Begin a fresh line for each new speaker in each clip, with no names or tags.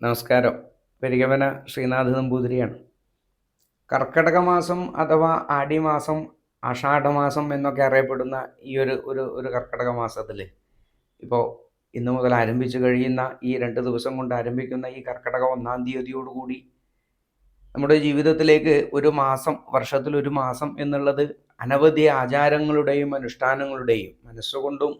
നമസ്കാരം. പെരികവന ശ്രീനാഥ് നമ്പൂതിരിയാണ്. കർക്കടക മാസം അഥവാ ആടിമാസം ആഷാഢമാസം എന്നൊക്കെ അറിയപ്പെടുന്ന ഈ ഒരു ഒരു ഒരു കർക്കടക മാസത്തിൽ ഇപ്പോൾ ഇന്നു മുതൽ ആരംഭിച്ചു കഴിയുന്ന ഈ രണ്ട് ദിവസം കൊണ്ട് ആരംഭിക്കുന്ന ഈ കർക്കടക ഒന്നാം തീയതിയോടുകൂടി നമ്മുടെ ജീവിതത്തിലേക്ക് ഒരു മാസം വർഷത്തിൽ ഒരു മാസം എന്നുള്ളത് അനവധി ആചാരങ്ങളുടെയും അനുഷ്ഠാനങ്ങളുടെയും മനസ്സുകൊണ്ടും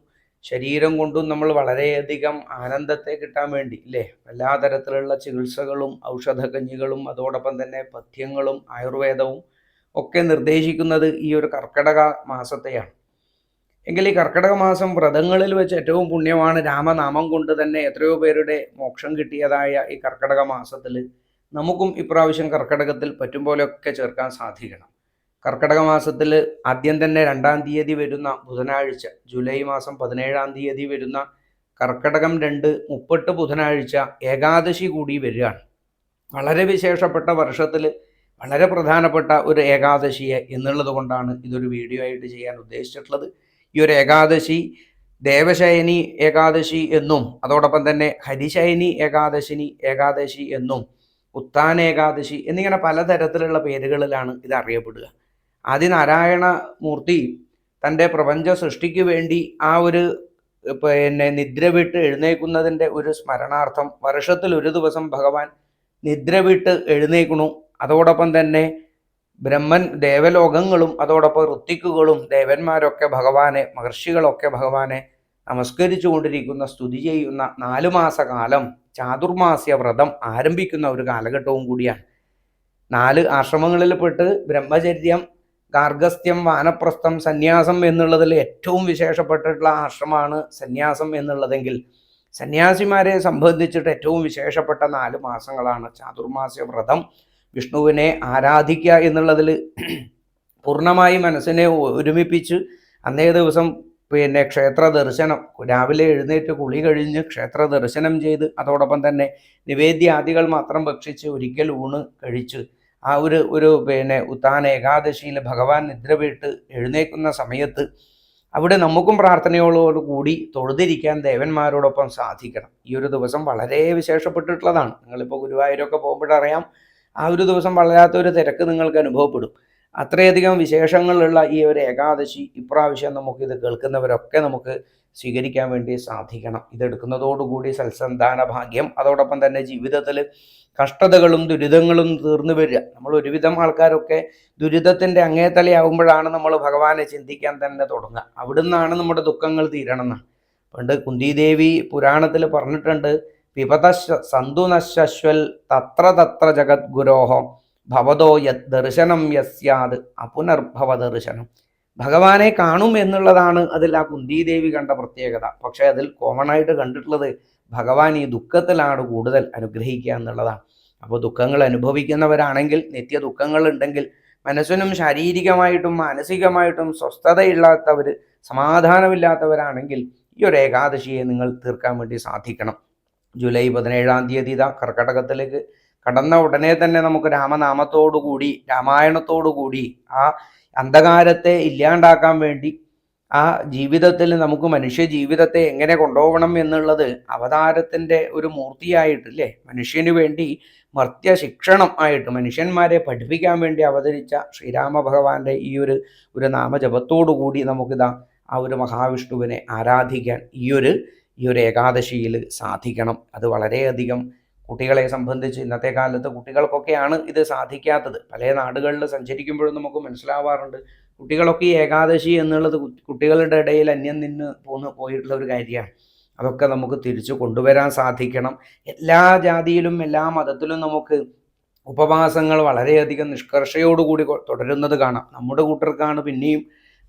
ശരീരം കൊണ്ടും നമ്മൾ വളരെയധികം ആനന്ദത്തെ കിട്ടാൻ വേണ്ടി ഇല്ലേ? എല്ലാ തരത്തിലുള്ള ചികിത്സകളും ഔഷധകഞ്ഞികളും അതോടൊപ്പം തന്നെ പഥ്യങ്ങളും ആയുർവേദവും ഒക്കെ നിർദ്ദേശിക്കുന്നത് ഈ ഒരു കർക്കിടക മാസത്തെയാണ്. എങ്കിൽ ഈ കർക്കിടക മാസം വ്രതങ്ങളിൽ വെച്ച് ഏറ്റവും പുണ്യമാണ് രാമനാമം കൊണ്ട് തന്നെ എത്രയോ പേരുടെ മോക്ഷം കിട്ടിയതായ ഈ കർക്കിടക മാസത്തിൽ നമുക്കും ഇപ്രാവശ്യം കർക്കിടകത്തിൽ പറ്റും പോലെയൊക്കെ ചേർക്കാൻ സാധിക്കണം. കർക്കടക മാസത്തിൽ ആദ്യം തന്നെ രണ്ടാം തീയതി വരുന്ന ബുധനാഴ്ച ജൂലൈ മാസം പതിനേഴാം തീയതി വരുന്ന കർക്കടകം രണ്ട് മുപ്പട്ട് ബുധനാഴ്ച ഏകാദശി കൂടി വരികയാണ്. വളരെ വിശേഷപ്പെട്ട വർഷത്തിൽ വളരെ പ്രധാനപ്പെട്ട ഒരു ഏകാദശിയെ എന്നുള്ളത് കൊണ്ടാണ് ഇതൊരു വീഡിയോ ആയിട്ട് ചെയ്യാൻ ഉദ്ദേശിച്ചിട്ടുള്ളത്. ഈ ഒരു ഏകാദശി ദേവശയനി ഏകാദശി എന്നും അതോടൊപ്പം തന്നെ ഹരിശയനി ഏകാദശിനി ഏകാദശി എന്നും ഉത്താന ഏകാദശി എന്നിങ്ങനെ പലതരത്തിലുള്ള പേരുകളിലാണ് ഇത് അറിയപ്പെടുക ആദിനാരായണ മൂർത്തി തന്റെ പ്രപഞ്ച സൃഷ്ടിക്ക് വേണ്ടി ആ ഒരു പിന്നെ നിദ്ര വിട്ട് എഴുന്നേക്കുന്നതിന്റെ ഒരു സ്മരണാർത്ഥം വർഷത്തിൽ ഒരു ദിവസം ഭഗവാൻ നിദ്ര വിട്ട് എഴുന്നേക്കണു അതോടൊപ്പം തന്നെ ബ്രഹ്മൻ ദേവലോകങ്ങളും അതോടൊപ്പം ഋത്തിക്കുകളും ദേവന്മാരൊക്കെ ഭഗവാനെ മഹർഷികളൊക്കെ ഭഗവാനെ നമസ്കരിച്ചു കൊണ്ടിരിക്കുന്ന സ്തുതി ചെയ്യുന്ന നാലു മാസകാലം ചാതുർമാസ്യ വ്രതം ആരംഭിക്കുന്ന ഒരു കാലഘട്ടവും കൂടിയാണ്. നാല് ആശ്രമങ്ങളിൽ പെട്ട് ബ്രഹ്മചര്യം ഗാർഗസ്ത്യം വാനപ്രസ്ഥം സന്യാസം എന്നുള്ളതിൽ ഏറ്റവും വിശേഷപ്പെട്ടിട്ടുള്ള ആശ്രമമാണ് സന്യാസം എന്നുള്ളതെങ്കിൽ സന്യാസിമാരെ സംബന്ധിച്ചിട്ട് ഏറ്റവും വിശേഷപ്പെട്ട നാല് മാസങ്ങളാണ്. ചാതുർമാസ്യ വ്രതം വിഷ്ണുവിനെ ആരാധിക്കുക എന്നുള്ളതിൽ പൂർണമായി മനസ്സിനെ ഒരുമിപ്പിച്ച് അന്നേ ദിവസം പിന്നെ ക്ഷേത്ര ദർശനം രാവിലെ എഴുന്നേറ്റ് കുളി കഴിഞ്ഞ് ക്ഷേത്ര ദർശനം ചെയ്ത് അതോടൊപ്പം തന്നെ നിവേദ്യാദികൾ മാത്രം ഭക്ഷിച്ച് ഒരിക്കൽ ഊണ് കഴിച്ച് ആ ഒരു ഒരു പിന്നെ ഉത്താന ഏകാദശിയിൽ ഭഗവാൻ നിദ്ര വീട്ട് എഴുന്നേക്കുന്ന സമയത്ത് അവിടെ നമുക്കും പ്രാർത്ഥനയോടു കൂടി തൊഴുതിരിക്കാൻ ദേവന്മാരോടൊപ്പം സാധിക്കണം. ഈ ഒരു ദിവസം വളരെ വിശേഷപ്പെട്ടിട്ടുള്ളതാണ്. നിങ്ങളിപ്പോൾ ഗുരുവായൂരൊക്കെ പോകുമ്പോഴറിയാം ആ ഒരു ദിവസം വല്ലാത്തൊരു തിരക്ക് നിങ്ങൾക്ക് അനുഭവപ്പെടും. അത്രയധികം വിശേഷങ്ങളുള്ള ഈ ഒരു ഏകാദശി ഇപ്രാവശ്യം നമുക്ക് ഇത് കേൾക്കുന്നവരൊക്കെ നമുക്ക് സ്വീകരിക്കാൻ വേണ്ടി സാധിക്കണം. ഇതെടുക്കുന്നതോടുകൂടി സൽസന്താന ഭാഗ്യം അതോടൊപ്പം തന്നെ ജീവിതത്തിൽ കഷ്ടതകളും ദുരിതങ്ങളും തീർന്നു വരിക. നമ്മൾ ഒരുവിധം ആൾക്കാരൊക്കെ ദുരിതത്തിന്റെ അങ്ങേത്തലയാവുമ്പോഴാണ് നമ്മൾ ഭഗവാനെ ചിന്തിക്കാൻ തന്നെ തുടങ്ങുക. അവിടുന്നാണ് നമ്മുടെ ദുഃഖങ്ങൾ തീരണം എന്നാണ്. പണ്ട് കുന്തിദേവി പുരാണത്തിൽ പറഞ്ഞിട്ടുണ്ട് പിപത സന്തുനശ്വൽ തത്ര തത്ര ജഗദ്ഗുരോഹോ ഭവതോ യത് ദർശനം യസ്യാത് അപുനർഭവ ദർശനം. ഭഗവാനെ കാണും എന്നുള്ളതാണ് അതിൽ ആ കുന്തിദേവി കണ്ട പ്രത്യേകത. പക്ഷേ അതിൽ കോമൺ ആയിട്ട് കണ്ടിട്ടുള്ളത് ഭഗവാൻ ഈ ദുഃഖത്തിലാണ് കൂടുതൽ അനുഗ്രഹിക്കുക എന്നുള്ളതാണ്. അപ്പോൾ ദുഃഖങ്ങൾ അനുഭവിക്കുന്നവരാണെങ്കിൽ നിത്യ ദുഃഖങ്ങൾ ഉണ്ടെങ്കിൽ മനസ്സിനും ശാരീരികമായിട്ടും മാനസികമായിട്ടും സ്വസ്ഥതയില്ലാത്തവർ സമാധാനമില്ലാത്തവരാണെങ്കിൽ ഈ ഒരു ഏകാദശിയെ നിങ്ങൾ തീർക്കാൻ വേണ്ടി സാധിക്കണം. ജൂലൈ പതിനേഴാം തീയതി ഇതാ കർക്കടകത്തിലേക്ക് കടന്ന ഉടനെ തന്നെ നമുക്ക് രാമനാമത്തോടുകൂടി രാമായണത്തോടുകൂടി രാമായണത്തോടു കൂടി ആ അന്ധകാരത്തെ ഇല്ലാണ്ടാക്കാൻ വേണ്ടി ആ ജീവിതത്തിൽ നമുക്ക് മനുഷ്യ ജീവിതത്തെ എങ്ങനെ കൊണ്ടുപോകണം എന്നുള്ളത് അവതാരത്തിന്റെ ഒരു മൂർത്തിയായിട്ട് അല്ലേ? മനുഷ്യന് വേണ്ടി മർത്യ ശിക്ഷണം ആയിട്ട് മനുഷ്യന്മാരെ പഠിപ്പിക്കാൻ വേണ്ടി അവതരിച്ച ശ്രീരാമ ഭഗവാന്റെ ഈ ഒരു ഒരു നാമജപത്തോടു കൂടി നമുക്കിതാ ആ ഒരു മഹാവിഷ്ണുവിനെ ആരാധിക്കാൻ ഈ ഒരു ഈ ഒരു ഏകാദശിയിൽ സാധിക്കണം. അത് വളരെയധികം കുട്ടികളെ സംബന്ധിച്ച് ഇന്നത്തെ കാലത്ത് കുട്ടികൾക്കൊക്കെയാണ് ഇത് സാധിക്കാത്തത്. പല നാടുകളിൽ സഞ്ചരിക്കുമ്പോഴും നമുക്ക് മനസ്സിലാവാറുണ്ട്. കുട്ടികളൊക്കെ ഏകാദശി എന്നുള്ളത് കുട്ടികളുടെ ഇടയിൽ അന്യം നിന്ന് പോന്ന് പോയിട്ടുള്ള ഒരു കാര്യമാണ്. അതൊക്കെ നമുക്ക് തിരിച്ചു കൊണ്ടുവരാൻ സാധിക്കണം. എല്ലാ ജാതിയിലും എല്ലാ മതത്തിലും നമുക്ക് ഉപവാസങ്ങൾ വളരെയധികം നിഷ്കർഷയോടുകൂടി തുടരുന്നത് കാണാം. നമ്മുടെ കൂട്ടർക്കാണ് പിന്നെയും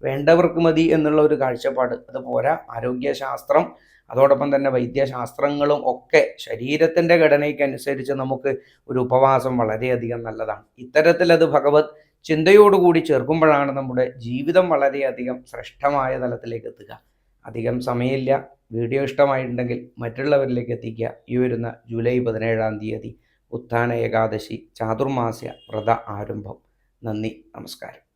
വേണ്ടവർക്ക് മതി എന്നുള്ള ഒരു കാഴ്ചപ്പാട്. അത് പോരാ. ആരോഗ്യശാസ്ത്രം അതോടൊപ്പം തന്നെ വൈദ്യശാസ്ത്രങ്ങളും ഒക്കെ ശരീരത്തിന്റെ ഘടനയ്ക്കനുസരിച്ച് നമുക്ക് ഒരു ഉപവാസം വളരെയധികം നല്ലതാണ്. ഇത്തരത്തിലത് ഭഗവത് ചിന്തയോടുകൂടി ചേർക്കുമ്പോഴാണ് നമ്മുടെ ജീവിതം വളരെയധികം ശ്രേഷ്ഠമായ തലത്തിലേക്ക് എത്തുക. അധികം സമയമില്ല. വീഡിയോ ഇഷ്ടമായിട്ടുണ്ടെങ്കിൽ മറ്റുള്ളവരിലേക്ക് എത്തിക്കുക. ഈ വരുന്ന ജൂലൈ പതിനേഴാം തീയതി ഉത്ഥാന ഏകാദശി ചാതുർമാസ്യ വ്രത ആരംഭം. നന്ദി. നമസ്കാരം.